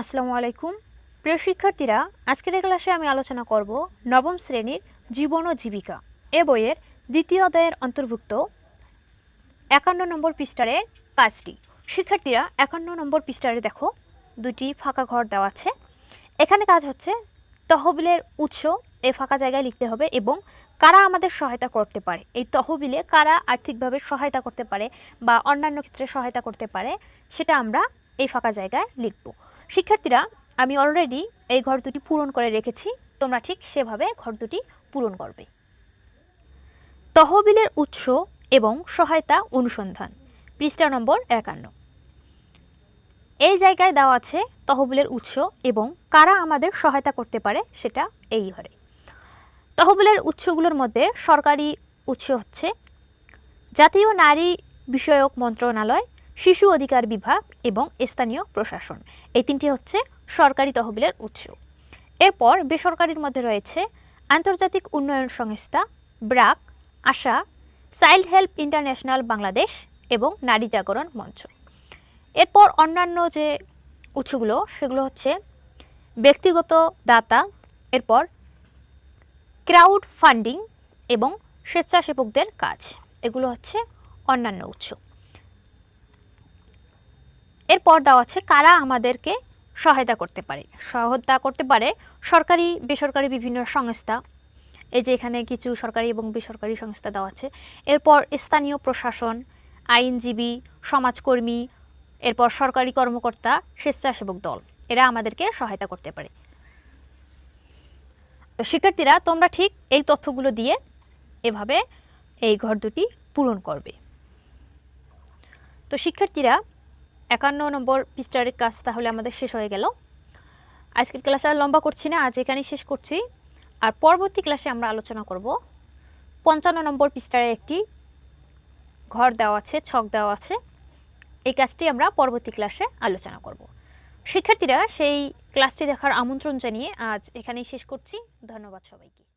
আসসালামু আলাইকুম। প্রিয় শিক্ষার্থীরা, আজকের ক্লাসে আমি আলোচনা করব নবম শ্রেণির জীবন ও জীবিকা এ বইয়ের দ্বিতীয় অধ্যায়ের অন্তর্ভুক্ত একান্ন নম্বর পৃষ্ঠারে কাজটি শিক্ষার্থীরা, একান্ন নম্বর পৃষ্ঠারে দেখো দুটি ফাঁকা ঘর দেওয়া আছে। এখানে কাজ হচ্ছে তহবিলের উৎস এই ফাঁকা জায়গায় লিখতে হবে এবং কারা আমাদের সহায়তা করতে পারে। এই তহবিলে কারা আর্থিকভাবে সহায়তা করতে পারে বা অন্যান্য ক্ষেত্রে সহায়তা করতে পারে, সেটা আমরা এই ফাঁকা জায়গায় লিখব। শিক্ষার্থীরা, আমি অলরেডি এই ঘর দুটি পূরণ করে রেখেছি। তোমরা ঠিক সেভাবে ঘর দুটি পূরণ করবে। তহবিলের উৎস এবং সহায়তা অনুসন্ধান, পৃষ্ঠা নম্বর একান্ন। এই জায়গায় দেওয়া আছে তহবিলের উৎস এবং কারা আমাদের সহায়তা করতে পারে সেটা এই ঘরে। তহবিলের উৎসগুলোর মধ্যে সরকারি উৎস হচ্ছে জাতীয় নারী বিষয়ক মন্ত্রণালয় শিশু অধিকার বিভাগ এবং স্থানীয় প্রশাসন। এই তিনটি হচ্ছে সরকারি তহবিলের উৎস। এরপর বেসরকারির মধ্যে রয়েছে আন্তর্জাতিক উন্নয়ন সংস্থা, BRAC, ASA, child help international Bangladesh এবং নারী জাগরণ মঞ্চ। এরপর অন্যান্য যে উৎসগুলো, সেগুলো হচ্ছে ব্যক্তিগত দাতা, এরপর ক্রাউড ফান্ডিং এবং স্বেচ্ছাসেবকদের কাজ। এগুলো হচ্ছে অন্যান্য উৎস। এরপর দেওয়া আছে কারা আমাদেরকে সহায়তা করতে পারে। সহায়তা করতে পারে সরকারি, বেসরকারি বিভিন্ন সংস্থা। এই যে এখানে কিছু সরকারি এবং বেসরকারি সংস্থা দেওয়া আছে। এরপর স্থানীয় প্রশাসন, আইনজীবী, সমাজকর্মী, এরপর সরকারি কর্মকর্তা, স্বেচ্ছাসেবক দল, এরা আমাদেরকে সহায়তা করতে পারে। তো শিক্ষার্থীরা, তোমরা ঠিক এই তথ্যগুলো দিয়ে এভাবে এই ঘর দুটি পূরণ করবে। তো শিক্ষার্থীরা একান্ন নম্বর পৃষ্ঠার কাজ তাহলে আমাদের শেষ হয়ে গেল। আজকের ক্লাস আর লম্বা করছি না, আজ এখানেই শেষ করছি। আর পরবর্তী ক্লাসে আমরা আলোচনা করব পঞ্চান্ন নম্বর পৃষ্ঠারে একটি ঘর দেওয়া আছে, ছক দেওয়া আছে। এই কাজটি আমরা পরবর্তী ক্লাসে আলোচনা করব। শিক্ষার্থীরা, সেই ক্লাসটি দেখার আমন্ত্রণ জানিয়ে আজ এখানেই শেষ করছি। ধন্যবাদ সবাইকে।